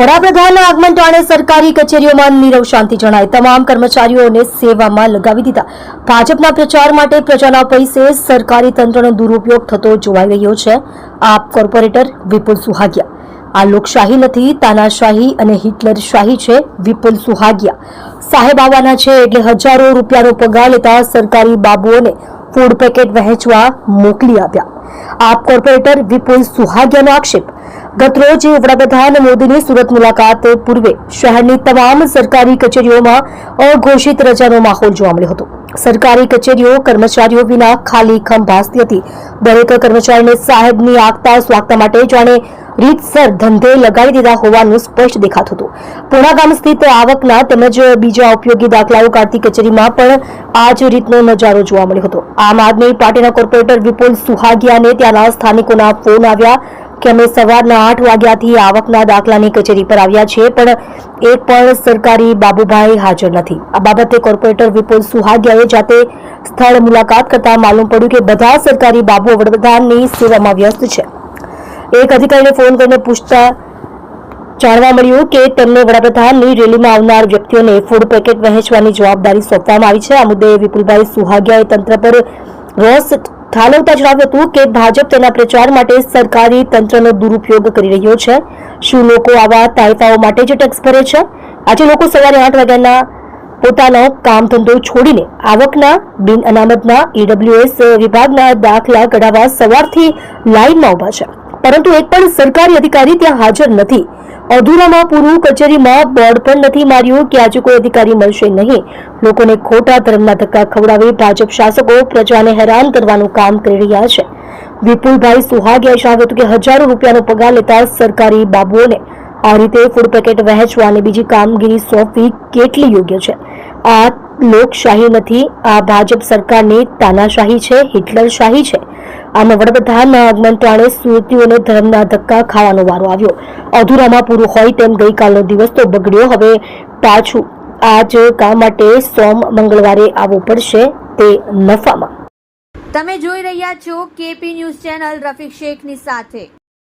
વડાપ્રધાનના આગમન ટાણે સરકારી કચેરીઓમાં નીરવ શાંતિ જણાય તમામ કર્મચારીઓને સેવામાં લગાવી દીધા. ભાજપના પ્રચાર માટે પ્રજાના પૈસે સરકારી તંત્રનો દુરુપયોગ થતો જોવાઈ રહ્યો છે. આપ કોર્પોરેટર વિપુલ સુહાગિયા. આ લોકશાહી નથી, તાનાશાહી અને હિટલર શાહી છે વિપુલ સુહાગિયા. સાહેબ આવવાના છે એટલે હજારો રૂપિયાનો પગાર લેતા સરકારી બાબુઓને ફૂડ પેકેટ વહેંચવા મોકલી આપ્યા. આપ કોર્પોરેટર વિપુલ સુહાગિયાનો આક્ષેપ. ગતરોજ વડાપ્રધાન મોદીની સુરત મુલાકાત પૂર્વે શહેરની તમામ સરકારી કચેરીઓમાં અઘોષિત રજાનો માહોલ જોવા મળ્યો હતો. સરકારી કચેરીઓ કર્મચારીઓ વિના ખાલી ખમ ભાસતી હતી. દરેક કર્મચારીને સાહેબની આગતા સ્વાગતા માટે જાણે રીતસર ધંધે લગાડી દીધા હોવાનું સ્પષ્ટ દેખાતું હતું. પૂર્ણા ગામ સ્થિત આવકના તેમજ બીજા ઉપયોગી દાખલાઓ કાઢતી કચેરીમાં પણ આ જ રીતનો નજારો જોવા મળ્યો હતો. આમ આદમી પાર્ટીના કોર્પોરેટર વિપુલ સુહાગિયાને ત્યાંના સ્થાનિકોના ફોન આવ્યા કે અમે સવારના આઠ વાગ્યાથી આવકના દાખલાની કચેરી પર આવ્યા છીએ, પણ એક પણ સરકારી બાબુભાઈ હાજર નથી. આ બાબતે કોર્પોરેટર વિપુલ સુહાગિયાએ જાતે સ્થળ મુલાકાત કરતા માલુમ પડ્યું કે બધા સરકારી બાબુ વડાપ્રધાનની સેવામાં વ્યસ્ત છે. એક અધિકારીને ફોન કરીને પૂછતા જાણવા મળ્યું કે તેમને વડાપ્રધાનની રેલીમાં આવનાર વ્યક્તિઓને ફૂડ પેકેટ વહેંચવાની જવાબદારી સોંપવામાં આવી છે. આ મુદ્દે વિપુલભાઈ સુહાગિયાએ તંત્ર પર રોષ ઠાલવતા જણાવ્યું હતું કે ભાજપ તેના પ્રચાર માટે સરકારી તંત્રનો દુરુપયોગ કરી રહ્યો છે. શું લોકો આવા તાઇફાઓ માટે જ ટેક્સ ભરે છે? આજે લોકો સવારે આઠ વાગ્યાના પોતાનો કામ ધંધો છોડીને આવકના, બિન અનામતના ઈડબ્લ્યુએસ વિભાગના દાખલા કઢાવવા સવારથી લાઇનમાં ઊભા છે. પરંતુ એક પણ સરકારી અધિકારી ત્યાં હાજર નથી. અધૂરામાં પૂરું કચેરીમાં બોર્ડ પણ નથી માર્યું કે આજે કોઈ અધિકારી મળશે નહીં. લોકોને ખોટા ધર્મના ધક્કા ખવડાવી ભાજપ શાસકો પ્રજાને હેરાન કરવાનું કામ કરી રહ્યા છે. વિપુલભાઈ સુહાગિયાએ જણાવ્યું હતું કે હજારો રૂપિયાનો પગાર લેતા સરકારી બાબુઓને આ રીતે ફૂડ પેકેટ વહેંચવા અને બીજી કામગીરી સોંપવી કેટલી યોગ્ય છે? આ લોકશાહી નથી, આ ભાજપ સરકારની તાનાશાહી છે હિટલરશાહી છે. આમાં વડાપ્રધાનના આગમન સુરતીઓને ધર્મના ધક્કા ખાવાનો વારો આવ્યો. અધૂરામાં પૂરું હોય તેમ ગઈકાલનો દિવસ તો બગડ્યો. હવે પાછું આજ કામ માટે સોમ મંગળવારે આવવું પડશે તે નફામાં. તમે જોઈ રહ્યા છો કેપી ન્યૂઝ ચેનલ રફીક શેખની સાથે.